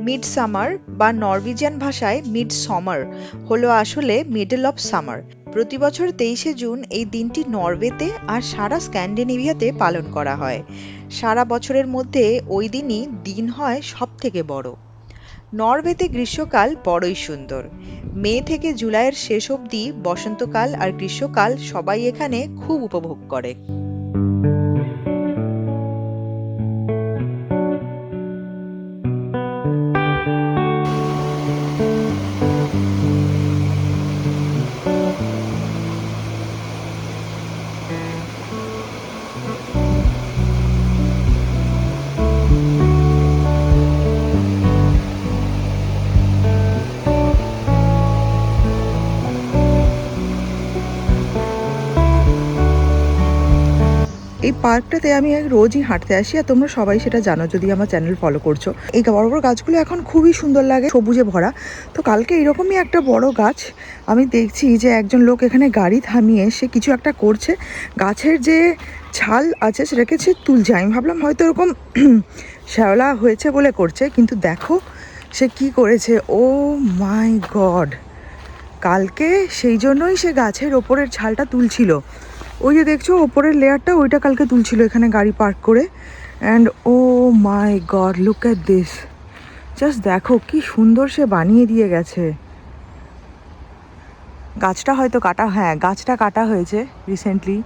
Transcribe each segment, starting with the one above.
Mid summer বা Norwegian ভাষায় মিড সমর হলো আসলে মিডল অফ সামার প্রতি বছর তেইশে জুন এই দিনটি নরওয়েতে আর সারা স্ক্যান্ডিনেভিয়াতে পালন করা হয়। সারা বছরের মধ্যে ওই দিনই দিন হয় সব থেকে বড়। নরওয়েতে গ্রীষ্মকাল বড়ই সুন্দর। মে থেকে জুলাইয়ের শেষ অবধি বসন্তকাল আর গ্রীষ্মকাল সবাই এখানে খুব উপভোগ করে। এই পার্কটাতে আমি রোজই হাঁটতে আসি, আর তোমরা সবাই সেটা জানো যদি আমার চ্যানেল ফলো করছ। এই বড় বড় গাছগুলো এখন খুবই সুন্দর লাগে, সবুজে ভরা। তো কালকে এরকমই একটা বড় গাছ আমি দেখছি যে একজন লোক এখানে গাড়ি থামিয়ে সে কিছু একটা করছে। গাছের যে ছাল আছে সেটাকে সে তুলছে। আমি ভাবলাম হয়তো এরকম শ্যাওলা হয়েছে বলে করছে, কিন্তু দেখো সে কি করেছে। Oh my God! কালকে সেই জন্যই সে গাছের ওপরের ছালটা তুলছিল। ওই যে দেখছ, ওপরের লেয়ারটা ওইটা কালকে তুলছিল এখানে গাড়ি পার্ক করে। And oh my God look at this just দেখো কি সুন্দর সে বানিয়ে দিয়ে গেছে। গাছটা হয়তো কাটা হ্যাঁ গাছটা কাটা হয়েছে রিসেন্টলি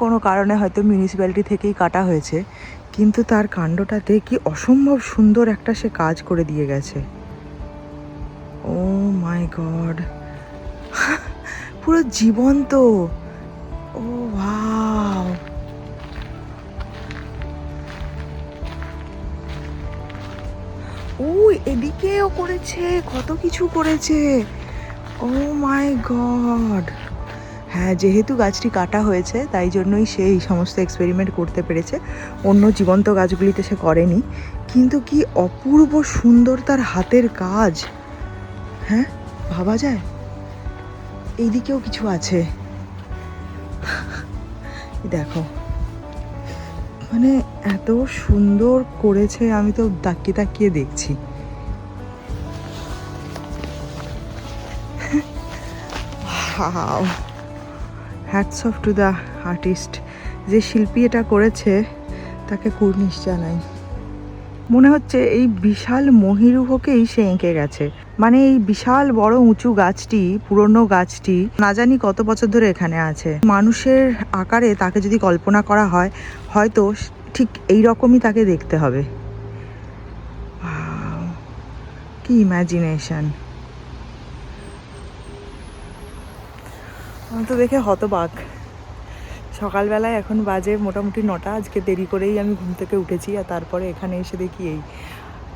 কোনো কারণে হয়তো মিউনিসিপ্যালিটি থেকেই কাটা হয়েছে। কিন্তু তার কাণ্ডটাতে কি অসম্ভব সুন্দর একটা সে কাজ করে দিয়ে গেছে। ও মাই গড পুরো জীবন্ত। ও, ওয়াও। ও এদিকেও করেছে, কত কিছু করেছে। Oh my God. হ্যাঁ যেহেতু গাছটি কাটা হয়েছে, তাই জন্যই সে এই সমস্ত এক্সপেরিমেন্ট করতে পেরেছে। অন্য জীবন্ত গাছগুলিতে সে করেনি। কিন্তু কি অপূর্ব সুন্দর তার হাতের কাজ। হ্যাঁ ভাবা যায়? এইদিকেও কিছু আছে। দেখো মানে এত সুন্দর করেছে, আমি তো তাকিয়ে তাকিয়ে দেখছি। Hats off to the artist যে শিল্পী এটা করেছে, তাকে কুর্নিশ জানাই। মনে হচ্ছে এই বিশাল মহিরুহকেই সে এঁকে গেছে। মানে এই বিশাল বড় উঁচু গাছটি, পুরনো গাছটি, না জানি কত বছর ধরে এখানে আছে। মানুষের আকারে তাকে যদি কল্পনা করা হয়, হয়তো ঠিক এই রকমই তাকে দেখতে হবে! কি ইম্যাজিনেশন আমার তো দেখে হতবাক। সকালবেলায় এখন বাজে মোটামুটি নটা, আজকে দেরি করেই আমি ঘুম থেকে উঠেছি আর তারপরে এখানে এসে দেখি এই।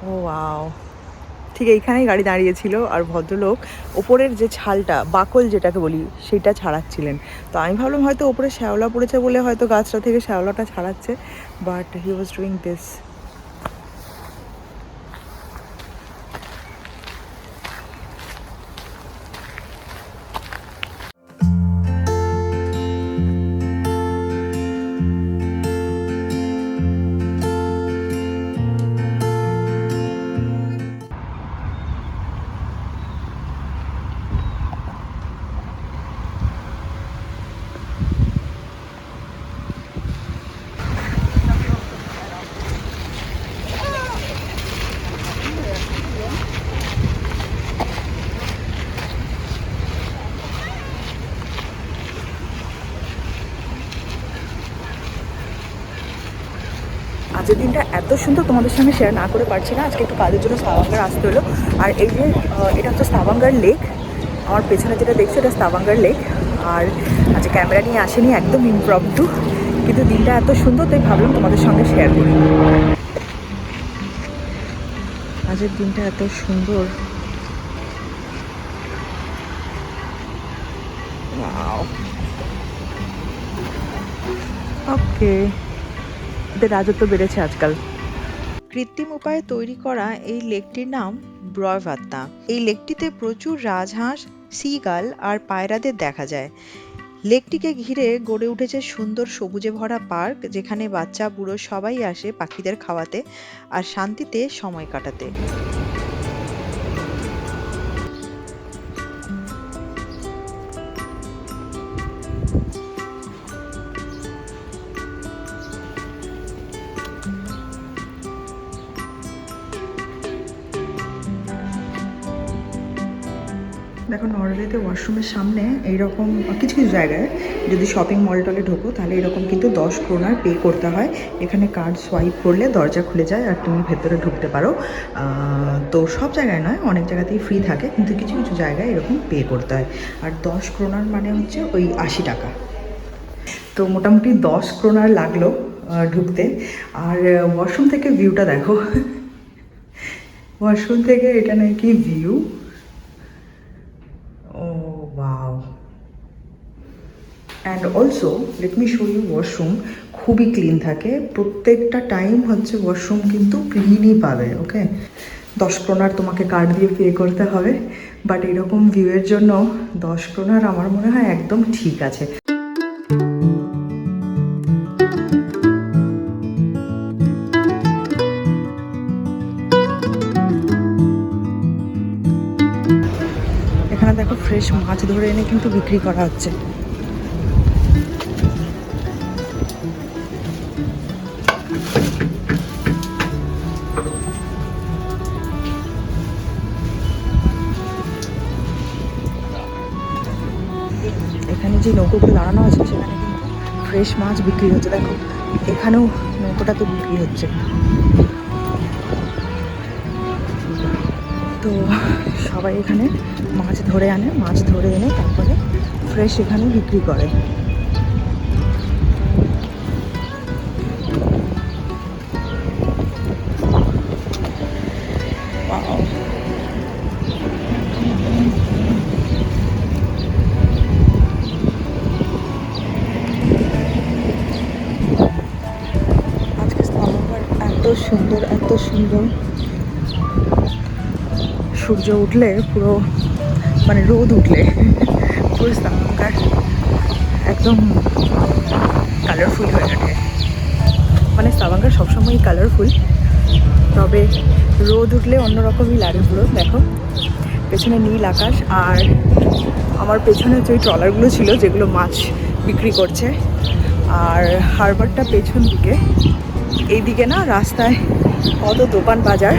ও আও ঠিক এইখানেই গাড়ি দাঁড়িয়েছিল আর ভদ্রলোক ওপরের যে ছালটা, বাকল যেটাকে বলি, সেটা ছাড়াচ্ছিলেন। তো আমি ভাবলাম হয়তো ওপরে শ্যাওলা পড়েছে বলে হয়তো গাছটা থেকে শ্যাওলাটা ছাড়াচ্ছে but he was doing this এত সুন্দর তোমাদের সঙ্গে শেয়ার না করে পারছি না। আজকে একটু কাজের জন্য স্তাবাঙ্গার আসতে হলো। আর এই যে এটা হচ্ছে স্তাবাঙ্গার লেক আমার পেছনে যেটা দেখছ, এটা স্তাবাঙ্গার লেক আর আজকে ক্যামেরা নিয়ে আসেনি, একদম ইমপ্রম্পটু কিন্তু দিনটা এত সুন্দর, তাই ভাবলাম তোমাদের সঙ্গে শেয়ার করি। আজকের দিনটা এত সুন্দর। ওকে এদের রাজত্ব বেড়েছে আজকাল। কৃত্রিম উপায়ে তৈরি করা এই লেকটির নাম ব্রয়ভাত্তা। এই লেকটিতে প্রচুর রাজহাঁস, সিগাল আর পায়রাদের দেখা যায়। লেকটিকে ঘিরে গড়ে উঠেছে সুন্দর সবুজে ভরা পার্ক, যেখানে বাচ্চা, বুড়ো সবাই আসে পাখিদের খাওয়াতে আর শান্তিতে সময় কাটাতে। দেখো নরওয়েতে ওয়াশরুমের সামনে এইরকম কিছু কিছু জায়গায় যদি শপিং মল টলে ঢোকো, তাহলে এরকম কিন্তু দশ ক্রোনার পে করতে হয়। এখানে কার্ড সোয়াইপ করলে দরজা খুলে যায় আর তুমি ভেতরে ঢুকতে পারো। তো সব জায়গায় নয়, অনেক জায়গাতেই ফ্রি থাকে, কিন্তু কিছু কিছু জায়গায় এরকম পে করতে হয়। আর দশ ক্রোনার মানে হচ্ছে ওই আশি টাকা। তো মোটামুটি দশ ক্রোনার লাগল ঢুকতে। আর ওয়াশরুম থেকে ভিউটা দেখো। ওয়াশরুম থেকে এটা নাকি view oh wow and also let me show you washroom খুবই ক্লিন থাকে। প্রত্যেকটা টাইম হচ্ছে ওয়াশরুম কিন্তু ক্লিনই পাবে ওকে দশ ক্রোনার তোমাকে কার্ড দিয়ে পে করতে হবে। বাট এরকম ভিউয়ের জন্য দশ ক্রোনার আমার মনে হয় একদম ঠিক আছে। এখানে দেখো ফ্রেশ মাছ ধরে এনে কিন্তু বিক্রি করা হচ্ছে। যে নৌকোগুলো দাঁড়ানো আছে, সেখানে কিন্তু ফ্রেশ মাছ বিক্রি হচ্ছে। দেখো, এখানেও নৌকোটাতে বিক্রি হচ্ছে। তো সবাই এখানে মাছ ধরে আনে, মাছ ধরে এনে তারপরে ফ্রেশ এখানে বিক্রি করে। Wow. সুন্দর, এত সুন্দর। সূর্য উঠলে পুরো মানে রোদ উঠলে, পুরো স্থানকার একদম কালারফুল হয়ে ওঠে। মানে সাবাঙ্গার সবসময়ই কালারফুল তবে রোদ উঠলে অন্যরকমই লাগে পুরো, দেখো। পেছনে নীল আকাশ, আর আমার পেছনে যে ট্রলারগুলো ছিল, যেগুলো মাছ বিক্রি করছে, আর হারবারটা পেছন দিকে এইদিকে না রাস্তায় কত দোকান বাজার।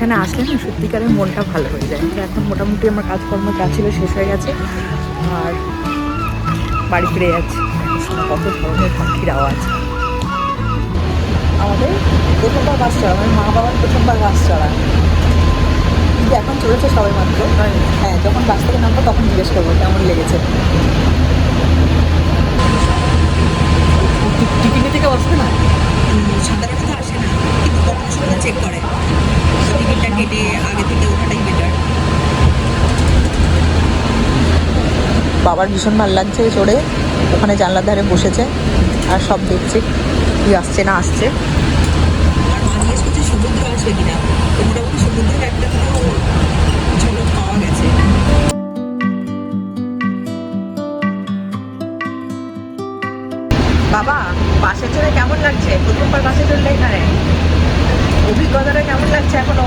এখানে আসলে না সত্যিকারের মনটা ভালো হয়ে যায়। এখন মোটামুটি আমার কাজকর্ম যা ছিল শেষ হয়ে গেছে। আর বাড়ি ফিরে যাচ্ছি। কত ধরনের পাখির আওয়াজ। আমাদের প্রথমবার বাস চড়া মানে মা বাবার প্রথমবার বাস চড়া কিন্তু এখন চলেছে সবাই মাত্র। হ্যাঁ যখন বাস থেকে নামবো তখন জিজ্ঞেস করব কেমন লেগেছে। টিকিটে থেকে বসবে না সাধারণত আসে না কিন্তু কখনো সময় চেক করে টিকিটটা কেটে আগে থেকে ওঠাটাই বেটার বাবার ভীষণ ভালো লাগছে চড়ে। ওখানে জানলার ধারে বসেছে, আর সব দেখছে কি আসছে না, আসছে। একটা গেছে। বাবা, বাসে চড়ে কেমন লাগছে? প্রথমবার বাসে চড়লে এখানে। অভিজ্ঞতাটা কেমন লাগছে এখনও?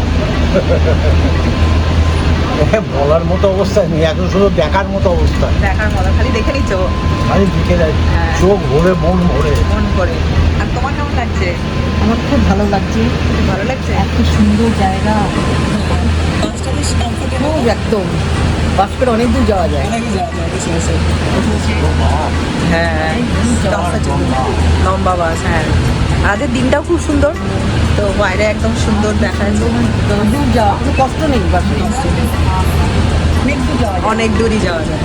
বলার মতো অবস্থা নেই। এখন শুধু দেখার মতো অবস্থা। দেখার মতো খালি দেখে নিচ্ছ আমি দেখে হ্যাঁ। চোখ ভরে মন ভরে। মন করে আর তোমার কেমন লাগছে? আমার খুব ভালো লাগছে। খুব ভালো লাগছে? এত সুন্দর জায়গা। বাসটা বেশ কমফোর্টেবল একদম। বাস করে অনেক দূর যাওয়া যায়। অনেক যাওয়া যায় বসে বসে হ্যাঁ। লম্বা বাস হ্যাঁ। আর আজকের দিনটাও খুব সুন্দর। তো বাইরে একদম সুন্দর দেখা দূর যাওয়া কষ্ট নেই অনেক দূরই যাওয়া যায়।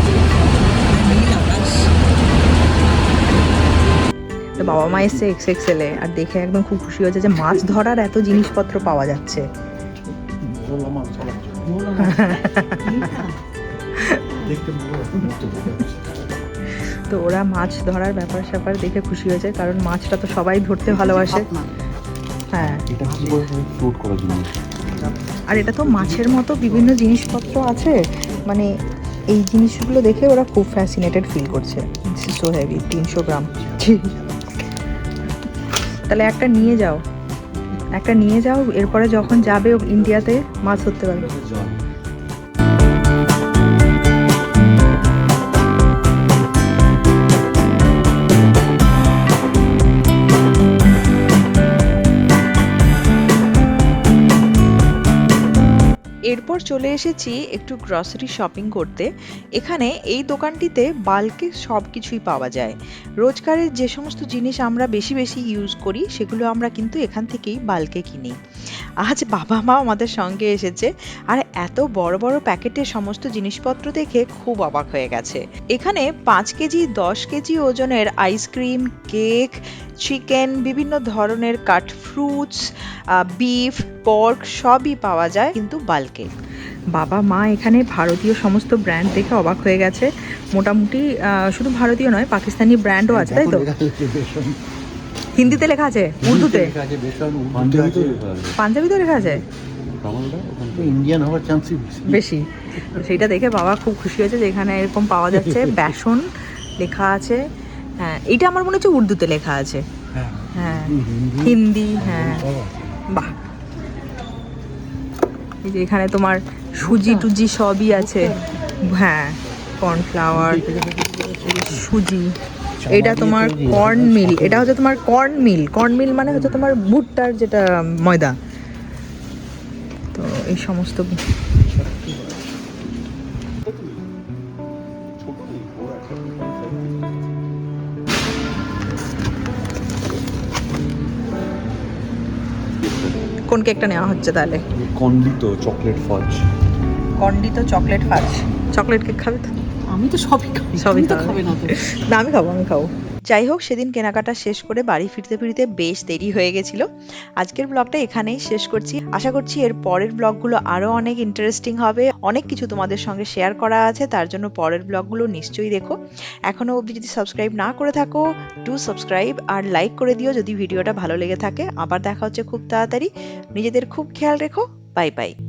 তো বাবা মা এসছে এক্স এক্স এক্সেলে আর দেখে একদম খুব খুশি হয়েছে যে মাছ ধরার এত জিনিসপত্র পাওয়া যাচ্ছে। দেখতে তো ওরা মাছ ধরার ব্যাপার স্যাপার দেখে খুশি হয়েছে কারণ মাছটা তো সবাই ধরতে ভালোবাসে। হ্যাঁ। আর এটা তো মাছের মতো বিভিন্ন জিনিসপত্র আছে। মানে এই জিনিসগুলো দেখে ওরা খুব ফ্যাসিনেটেড ফিল করছে। সো হেভি তিনশো গ্রাম। তাহলে একটা নিয়ে যাও। একটা নিয়ে যাও এরপরে যখন যাবে ও ইন্ডিয়াতে মাছ ধরতে পারবে। এরপর চলে এসেছি একটু গ্রসারি শপিং করতে। এখানে এই দোকানটিতে বাল্কে সব কিছুই পাওয়া যায়। রোজকারের যে সমস্ত জিনিস আমরা বেশি বেশি ইউজ করি, সেগুলো আমরা কিন্তু এখান থেকেই বাল্কে কিনি। আজ বাবা মা আমাদের সঙ্গে এসেছে আর এত বড় বড় প্যাকেটের সমস্ত জিনিসপত্র দেখে খুব অবাক হয়ে গেছে। এখানে পাঁচ কেজি, দশ কেজি ওজনের আইসক্রিম কেক চিকেন বিভিন্ন ধরনের কাট ফ্রুটস বিফ পর্ক সবই পাওয়া যায় কিন্তু বাল্কে বাবা মা এখানে ভারতীয় সমস্ত ব্র্যান্ড দেখে অবাক হয়ে গেছে। মোটামুটি শুধু ভারতীয় নয়, পাকিস্তানি ব্র্যান্ডও আছে, তাই তো? হিন্দিতে লেখা আছে? উর্দুতে? পাঞ্জাবিতেও লেখা আছে। ইন্ডিয়ান হওয়ার চান্সই বেশি। সেইটা দেখে বাবা খুব খুশি হয়েছে যে এখানে এরকম পাওয়া যাচ্ছে। বেসন লেখা আছে। হ্যাঁ এটা আমার মনে হচ্ছে উর্দুতে লেখা আছে। হ্যাঁ। হ্যাঁ হিন্দি। হ্যাঁ। বাহ। এই যে এখানে তোমার সুজি টুজি সবই আছে। হ্যাঁ কর্নফ্লাওয়ার সুজি। এটা তোমার কর্ন মিল এটা হচ্ছে তোমার কর্ন মিল কর্ন মিল মানে হচ্ছে তোমার ভুট্টার যেটা ময়দা। তো এই সমস্ত কোন কেকটা নেওয়া হচ্ছে তাহলে? কন্ডিত চকলেট ফাজ। কন্ডিত চকলেট ফাজ। চকলেট কেক খাবে তো? আমি তো সবই খাবে। না না আমি খাব আমি খাব। যাই হোক সেদিন কেনাকাটা শেষ করে বাড়ি ফিরতে ফিরতে বেশ দেরি হয়ে গেছিল। আজকের ব্লগটা এখানেই শেষ করছি। আশা করছি এর পরের ব্লগগুলো আরও অনেক ইন্টারেস্টিং হবে। অনেক কিছু তোমাদের সঙ্গে শেয়ার করা আছে তার জন্য পরের ব্লগগুলো নিশ্চয়ই দেখো। এখনও অবধি যদি সাবস্ক্রাইব না করে থাকো টু সাবস্ক্রাইব আর লাইক করে দিও যদি ভিডিওটা ভালো লেগে থাকে। আবার দেখা হচ্ছে খুব তাড়াতাড়ি। নিজেদের খুব খেয়াল রেখো। Bye bye